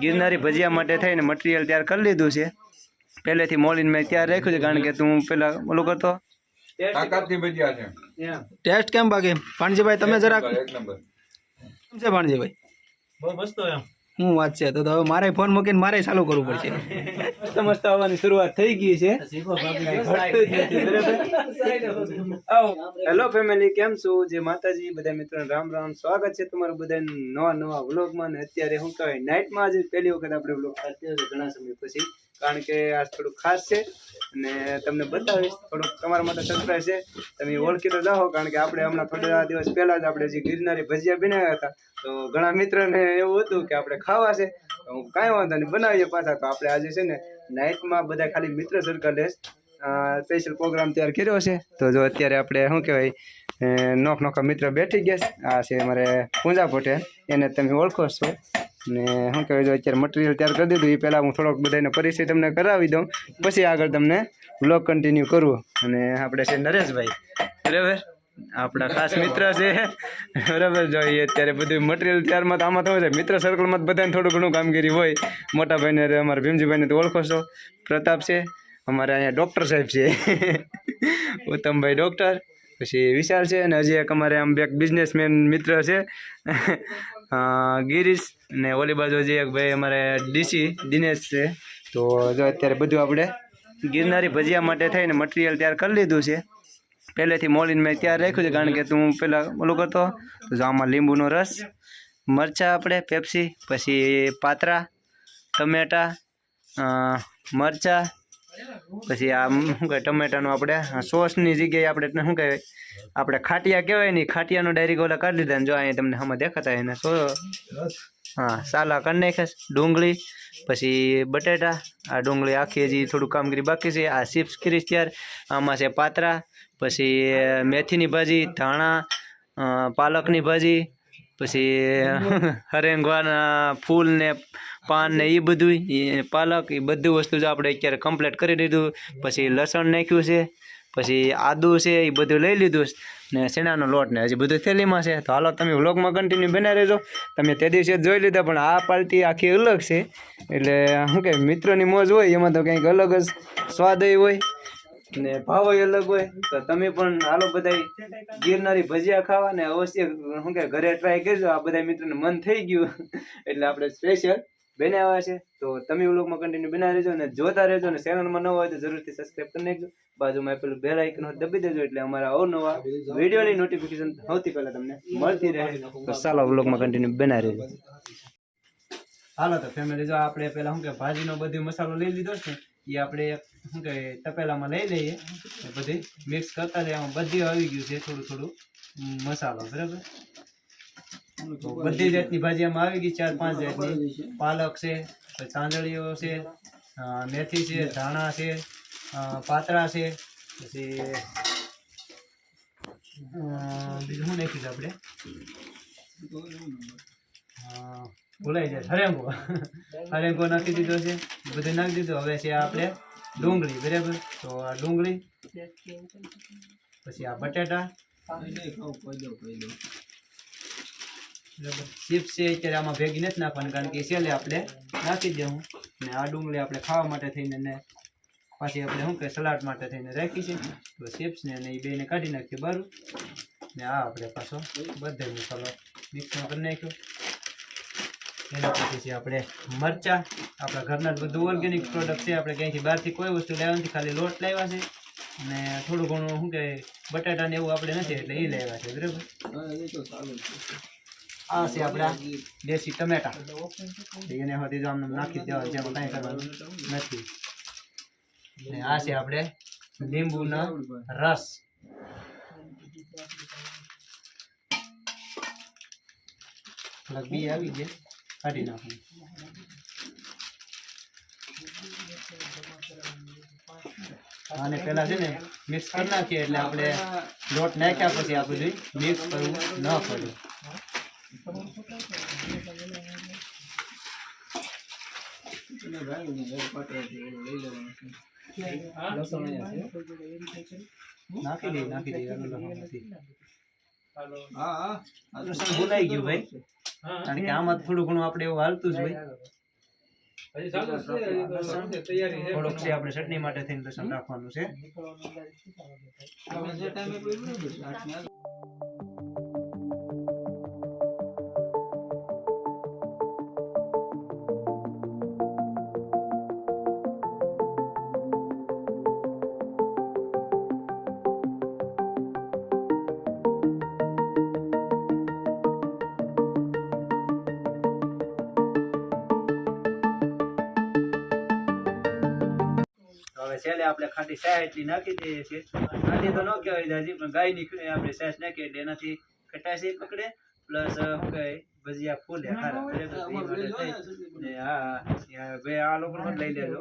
ગિરનારી ભજીયા માટે થઈને મટીરિયલ તૈયાર કરી લીધું છે. પહેલેથી મોલીને મેં તૈયાર રાખ્યું છે કારણ કે તું પેલા ઓલું કરતો. તાકાતની ભજીયા છે. ટેસ્ટ કેમ બાકી? ભાણજીભાઈ તમે જરાક કેમ છે ભાણજીભાઈ? બહુ મસ્ત એમ. શું વાત છે? તો હવે મારે ફોન મૂકીને મારે ચાલુ કરવું પડશે. આવવાની શરૂઆત થઈ ગઈ છે. હેલો ફેમિલી કેમ છો? જે માતાજી બધા મિત્રો રામ રામ. સ્વાગત છે તમારું બધા નવા નવા વ્લોગમાં. ને અત્યારે શું કહેવાય નાઇટમાં આજે પહેલી વખત આપણે વ્લોગ અત્યારે ઘણા સમય પછી. કારણ કે આ થોડુંક ખાસ છે. અને તમને બતાવીશ. થોડુંક તમારા માટે સરપ્રાઈઝ છે. તમે ઓળખી તો જાઓ, કારણ કે આપણે હમણાં થોડા દિવસ પહેલા જ આપણે જે ગિરનારી ભજીયા બનાવ્યા હતા, તો ઘણા મિત્રોને એવું હતું કે આપણે ખાવા છે. હું કાંઈ વાંધો નહીં, બનાવીએ પાછા. તો આપણે આજે છે ને નાઇટમાં બધા ખાલી મિત્ર સર્કલ સ્પેશિયલ પ્રોગ્રામ તૈયાર કર્યો છે. તો જો અત્યારે આપણે શું કહેવાય નોખ નોખા મિત્ર બેઠી ગયા. આ છે અમારે પૂંજા પટેલ એને તમે ઓળખો છો. ને શું કહેવાય, જો અત્યારે મટીરિયલ તૈયાર કરી દીધું, એ પહેલાં હું થોડોક બધાને પરિચય તમને કરાવી દઉં. પછી આગળ તમને બ્લોગ કન્ટિન્યુ કરવું અને આપણે છે નરેશભાઈ. બરાબર? આપણા ખાસ મિત્ર છે. બરાબર? જો એ અત્યારે બધું મટીરિયલ ત્યારમાં તો આમાં થવું છે, મિત્ર સર્કલમાં બધાને થોડું ઘણું કામગીરી હોય. મોટા ભાઈને તો અમારા ભીમજીભાઈને તો ઓળખો છો. પ્રતાપ છે. અમારે અહીંયા ડૉક્ટર સાહેબ છે. ઉત્તમભાઈ ડૉક્ટર પછી વિશાલ છે અને હજી એક અમારે આમ એક બિઝનેસમેન મિત્ર છે. ગિરીશ અને ઓલી બાજુ હજી એક ભાઈ અમારે ડીસી, દિનેશ છે. તો જો અત્યારે બધું આપણે ગિરનારી ભજીયા માટે થઈને મટીરિયલ તૈયાર કરી લીધું છે. પહેલેથી મોલીને મેં તૈયાર રાખ્યું છે કારણ કે તું પહેલાં ઓલું કરતો તો જો આમાં લીંબુનો રસ, મરચાં આપણે, પેપ્સી, પછી પાતરા, ટમેટા મરચાં પછી આ શું કહે ટમેટાનું આપણે સોસની જગ્યાએ આપણે શું કહેવાય, આપણે ખાટિયા કહેવાય નહીં ખાટિયાનો ડાયરેક્ટ ઓલા કાઢી લીધા ને જો અહીંયા તમને હમણાં દેખાતા એને સો હા, સાલા કરી નાખ્યા ડુંગળી, પછી બટેટા, આ ડુંગળી આખી હજી થોડું કામગીરી બાકી છે, આ ચિપ્સ કરીશ ત્યાર, આમાં છે પાતરા, પછી મેથીની ભાજી, ધાણા પાલકની ભાજી પછી હરેંગવાના ફૂલ ને પાન ને એ બધું એ પાલક એ બધું વસ્તુ જો આપણે અત્યારે કમ્પ્લીટ કરી દીધું. પછી લસણ નાખ્યું છે પછી આદુ છે એ બધું લઈ લીધું ને શેણાનો લોટ ને હજી બધું થેલીમાં છે. તો હાલો તમે વ્લોગમાં કન્ટિન્યુ બના રહેજો. તમે તે દિવસે જ જોઈ લીધા પણ આ પાર્ટી આખી અલગ છે. એટલે શું કે મિત્રોની મોજ હોય એમાં તો કંઈક અલગ જ સ્વાદ હોય. ને ભાવ અલગ હોય, તો તમે પણ હાલો બધા ગિરનારી ભજીયા ખાવા ને અવશ્ય, શું કે ઘરે ટ્રાય કરજો. આ બધા મિત્રોને મન થઈ ગયું. એટલે આપણે સ્પેશિયલ બનાવ્યા છે. તો તમે વ્લોગમાં કન્ટિન્યુ બનાવી રહેજો અને જોતા રહેજો અને ચેનલમાં ન હોય તો જરૂરથી સબસ્ક્રાઈબ કરી નાખજો. બાજુમાં પેલું બેલ આઇકન દબી દેજો એટલે અમારા અવનવા વિડીયોની નોટિફિકેશન સૌથી પહેલા તમને મળતી રહે. તો ચાલો વ્લોગમાં કન્ટિન્યુ બનાવી રહેજો. હાલો તો ફેમિલી જો આપણે પેલા શું કે ભાજીનો બધો મસાલો લઈ લીધો છે. એ આપણે શું કહે તપેલામાં લઈ લઈએ. બધી મિક્સ કરતા જઈએ બધી આવી ગયું છે, થોડું થોડું મસાલો, બરાબર? બધી જાતની ભાજી આમાં આવી ગઈ, ચાર પાંચ જાતની. પાલક છે ચાંદડીઓ છે મેથી છે, ધાણા છે પાતરા છે, પછી બીજું શું નાખ્યું છે આપણે? ભૂલાઈ જાય હરેંગો હરેંગો નાખી દીધો છે બધું નાખી દીધું. હવે છે આપણે ડુંગળી બરાબર? તો આ ડુંગળી પછી આ બટેટા. ચિપ્સ છે અત્યારે આમાં ભેગી નથી નાખવાની કારણ કે છેલ્લે આપણે નાખી દેવું. ને આ ડુંગળી આપણે ખાવા માટે થઈને ને પાછી આપણે શું કે સલાડ માટે થઈને રાખી છે. તો ચિપ્સ ને અને એ બેને કાઢી નાખીએ બરું ને આ આપણે પાછો બધે મસાલો મિક્સમાં કરી નાખ્યો. એના પછી છે આપણે મરચાં. આપણા ઘરના બધું ઓર્ગેનિક પ્રોડક્ટ છે. આપણે ક્યાંયથી બહારથી કોઈ વસ્તુ લાવ્યા નથી, ખાલી લોટ લાવ્યા છે. અને થોડું ઘણું શું કહેવાય બટાટા ને એવું આપણે નથી, એટલે એ લાવ્યા છે, બરાબર? આ છે આપણા દેશી ટમેટા. એને હવે જો નાખી દેવા, જેમાં કાંઈ કરવાનું નથી. અને આ છે આપણે લીંબુનો રસ. બી આવી ગયા. કાઢી નાખું. અને પેલા છે ને મિક્સ કરી નાખીએ એટલે આપણે લોટ નાખ્યા પછી આ બધું મિક્સ કરવું ન પડે. નાખી દઈએ નાખી દઈએ ભૂલાઈ ગયું ભાઈ. કારણ કે આમાં થોડું ઘણું આપણે એવું હાલતું જ હોય. થોડુંક છે આપણે ચટણી માટે થઈને લસણ રાખવાનું છે. છેલ્લે આપણે ખાટી એટલી નાખી દઈએ છીએ. ખાટી તો ન કહેવાય દાદી પણ ગાય નીકળે આપણે સાસ નાખીએ એટલે એનાથી ખટાશી પકડે પ્લસ શું કહે ભજીયા ફૂલે હા ભાઈ આ લોકો પણ લઈ લેજો.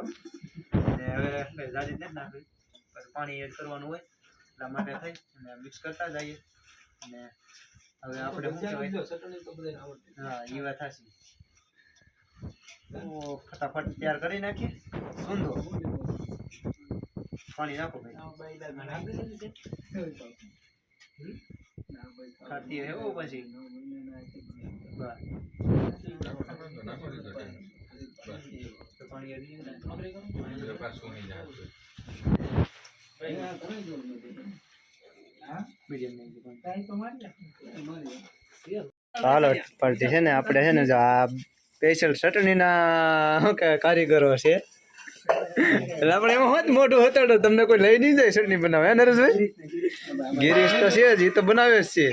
ને હવે દાદી નથી નાખવી. પછી પાણી એડ કરવાનું હોય એટલા માટે થઈ અને મિક્સ કરતા જઈએ. અને હવે આપણે શું કહેવાય? હા એ વાત સાચી ફટાફટ તૈયાર કરી નાખીએ. સુંદર પાણી નાખો ખાતી હોય પછી? હાલો પણ છે ને આપણે છે ને જો આ સ્પેશિયલ ચટણીના કારીગરો છે. એટલે આપણે એમાં હોત મોટું હતાડો તમને કોઈ લઈ નહીં જાય ચટણી બનાવે હે નરેશભાઈ? ગિરીશ તો છે જ એ તો બનાવે જ છે.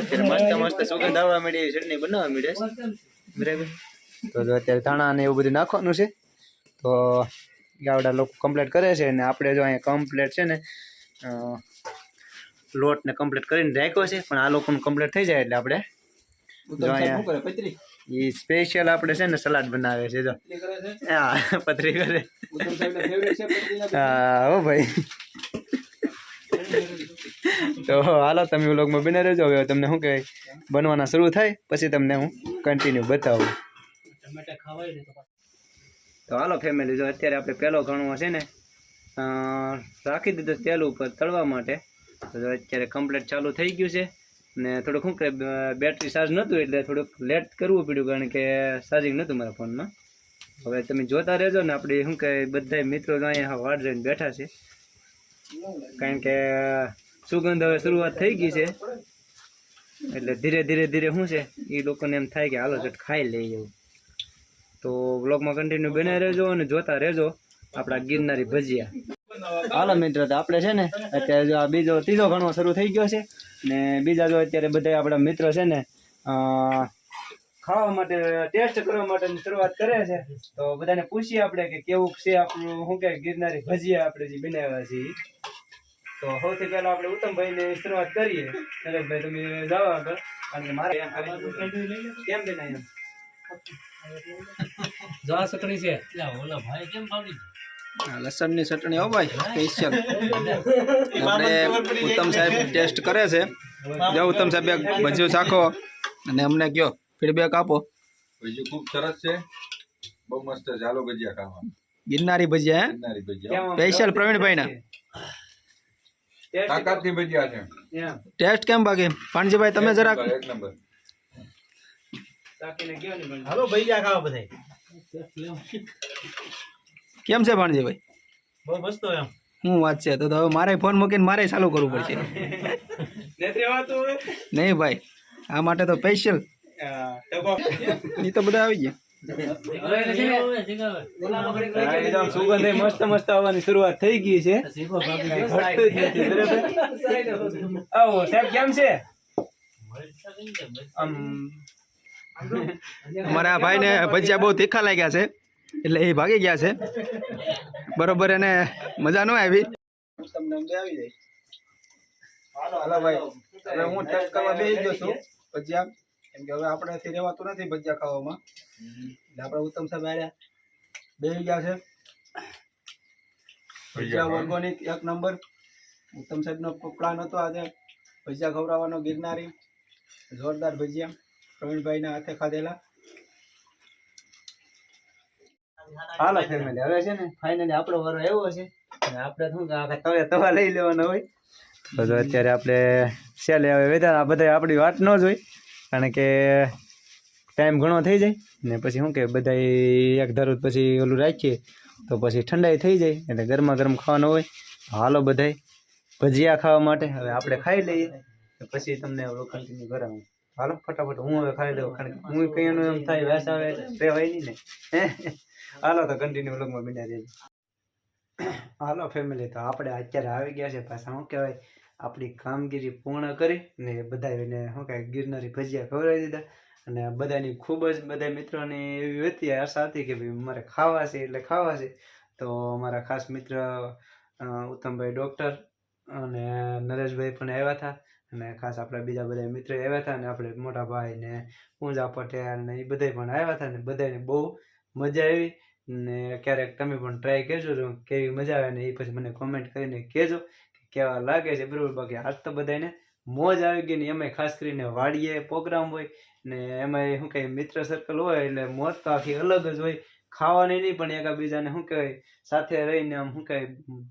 અત્યારે મસ્ત મસ્ત સુગંધ આવવા માંડી ચટણી બનાવવા માંડે બરાબર. તો જો અત્યારે ધાણા ને એવું બધું નાખવાનું છે. તો ગાવડા લોકો કમ્પ્લીટ કરે છે અને આપણે જો અહીંયા કમ્પ્લીટ છે ને લોટને લોટ ને કમ્પ્લીટ કરીને રાખ્યો છે પણ આ લોકોનું કમ્પ્લીટ થઈ જાય એટલે આપણે જો અહીંયા એ સ્પેશિયલ આપણે છે ને સલાડ બનાવે છે જો. હા પતરી કરે. હા હો ભાઈ. તો હાલો તમે વ્લોગમાં બને રહેજો. હવે તમને શું કહેવાય? બનવાના શરૂ થાય પછી તમને હું કન્ટિન્યુ બતાવું. તો હાલો ફેમિલી જો અત્યારે આપણે પહેલો ઘણો છે ને રાખી દીધો તેલ ઉપર તળવા માટે. તો અત્યારે કમ્પ્લેટ ચાલુ થઈ ગયું છે. ને થોડુંક શું કે બેટરી ચાર્જ નહોતું એટલે થોડુંક લેટ કરવું પડ્યું કારણ કે ચાર્જિંગ નહોતું મારા ફોનમાં. હવે તમે જોતા રહેજો ને આપણે શું કે બધા મિત્રો અહીંયા વાટ જઈને બેઠા છે. કારણ કે સુગંધ હવે શરૂઆત થઈ ગઈ છે. એટલે ધીરે ધીરે ધીરે શું છે એ લોકોને એમ થાય કે હાલો ચટ ખાઈ લઈએ એવું. તો બ્લોગમાં કન્ટિન્યુ બનાવી રહેજો અને જોતા રહેજો આપણા ગિરનારી ભજીયા. હાલો મિત્ર તો આપણે છે ને અત્યારે જો આ બીજો ત્રીજો ઘણો શરૂ થઈ ગયો છે. ને બીજા જો અત્યારે બધા આપણા મિત્રો છે ને ખાવા માટે ટેસ્ટ કરવા માટેની શરૂઆત કરે છે. તો બધાને પૂછીએ આપણે કે કેવું છે આપણું શું કે ગિરનારી ભજીયા આપણે જે બનાવ્યા છે તો સૌથી પહેલા આપણે ઉત્તમભાઈની શરૂઆત કરીએ. નરેશભાઈ તમે જાઓ આગળ. કારણ કે મારે કેમ બનાવ્યા? આ લસણની ચટણી હો ભાઈ સ્પેશિયલ આપણે ઉત્તમ સાહેબ ટેસ્ટ કરે છે. જો ઉત્તમ સાહેબ એક ભજીયું ચાખો અને અમને કયો ફીડબેક આપો. બીજું ખૂબ સરસ છે. બહુ મસ્ત ઝાલો ભજીયા ખાવા. ગિરનારી ભજીયા હે? ગિરનારી ભજીયા. સ્પેશિયલ પ્રવીણભાઈના. તાકાતની ભજીયા છે. એમ. ટેસ્ટ કેમ બાકી? પાણજીભાઈ તમે જરાક. એક નંબર. ને. હાલો ભજીયા ખાવા બધા કેમ છે ભાણજીભાઈ બહુ મસ્ત એમ. શું વાત છે તો હવે મારે ફોન મૂકીને મારે ચાલુ કરવું પડશે? નહીં ભાઈ આ માટે તો સ્પેશિયલ એ તો બધા આવી ગયા. સુગંધ મસ્ત મસ્ત આવવાની શરૂઆત થઈ ગઈ છે? આવો સાહેબ કેમ છે? અમારા ભાઈ ભાઈને ભજીયા બહુ તીખા લાગ્યા છે. એટલે એ ભાગી ગયા છે. બરોબર એને મજા ન આવી. તમને આવી જાય. હાલો ભાઈ હવે હું ટેસ્ટ કરવા બેસી ગયો છું ભજીયા. કેમ કે હવે આપણે રહેવાતું નથી ભજીયા ખાવામાં. એટલે આપણે ઉત્તમ સાહેબ આવ્યા બેસી ગયા છે. ભજીયા ઓર્ગોનિક એક નંબર. ઉત્તમ સાહેબનો પ્લાન હતો આજે. ભજીયા ખવડાવવાનો ગિરનારી. જોરદાર ભજીયા. પ્રવીણભાઈના હાથે ખાધેલા. હાલો ફેમિલી હવે છે ને ફાઇનલી આપણો વારો આવ્યો છે. આપણે શું તવે તવા લઈ લેવાનો હોય. તો અત્યારે આપણે સેલે હવે વેદા આ બધા આપણી વાત ન જોઈ. કારણ કે ટાઈમ ઘણો થઈ જાય. ને પછી શું કે બધા એક ધારું પછી ઓલું રાખીએ. તો પછી ઠંડાઈ થઈ જાય, એટલે ગરમા ગરમ ખાવાનું હોય. હાલો બધાય, ભજીયા ખાવા માટે. હવે આપણે ખાઈ લઈએ. પછી તમને કન્ટિન્યુ કરાવું. હાલો, ફટાફટ હું હવે ખાઈ લઉં. કારણ કે હું કઈ એમ થાય, વેસ આવે રહેવાય નહીં ને. હાલો તો કન્ટિન્યુ વ્લોગમાં બન્યા રહેજો. હાલો ફેમિલી તો આપણે અત્યારે આવી ગયા છે પાછા, શું કહેવાય, આપણી કામગીરી પૂર્ણ કરી ને બધાને શું કહેવાય, ગિરનારી ભજીયા ખવડાવી દીધા. અને બધાની ખૂબ જ બધા મિત્રોની એવી હતી, આશા હતી કે ભાઈ મારે ખાવા છે એટલે ખાવા છે. તો અમારા ખાસ મિત્ર ઉત્તમભાઈ ડૉક્ટર અને નરેશભાઈ પણ આવ્યા હતા. અને ખાસ આપણા બીજા બધા મિત્રો આવ્યા હતા અને આપણે મોટા ભાઈ ને પૂંજા પટેલ ને એ બધા પણ આવ્યા હતા ને બધાને બહુ મજા આવી. ને ક્યારેક તમે પણ ટ્રાય કરજો જો કેવી મજા આવે ને એ પછી મને કોમેન્ટ કરીને કહેજો કે કેવા લાગે છે. બરાબર, બાકી આજ તો બધાને મોજ આવી ગઈ ને એમાંય ખાસ કરીને વાડીએ પ્રોગ્રામ હોય ને એમાંય શું કહે મિત્ર સર્કલ હોય એટલે મોજ તો આખી અલગ જ હોય. ખાવાની નહીં, પણ એકાબીજાને શું કહેવાય, સાથે રહીને આમ શું કહેવાય,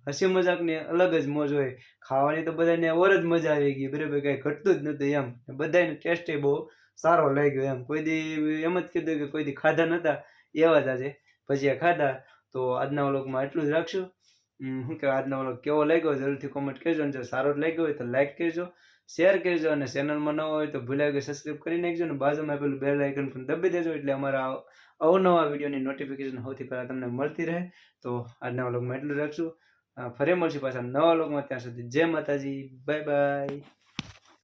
હસી મજાકની અલગ જ મોજ હોય. ખાવાની તો બધાને ઓર જ મજા આવી ગઈ. બરાબર, કાંઈ ઘટતું જ નહોતું એમ. બધાને ટેસ્ટ બહુ સારો લાગ્યો એમ. કોઈ દી એમ જ કીધું કે કોઈ દી ખાધા નહોતા, એવા જ આજે. ભજીયા ખાધા, તો આજના વ્લોગમાં એટલું જ રાખશું. શું કહેવાય આજનો વ્લોગ કેવો લાગ્યો જરૂરથી કોમેન્ટ કરજો, અને જો સારો લાગ્યો હોય તો લાઈક કરજો શેર કરજો, અને ચેનલમાં ન હોય તો ભૂલાય કે સબસ્ક્રાઈબ કરી નાખજો અને બાજુમાં પેલું બેલ આઇકન પણ દબી દેજો, એટલે અમારા અવનવા વિડીયોની નોટિફિકેશન સૌથી પહેલાં તમને મળતી રહે. તો આજના વ્લોગમાં એટલું જ રાખશું. ફરી મળશું પાછા નવા વ્લોગમાં. ત્યાં સુધી જય માતાજી. Bye bye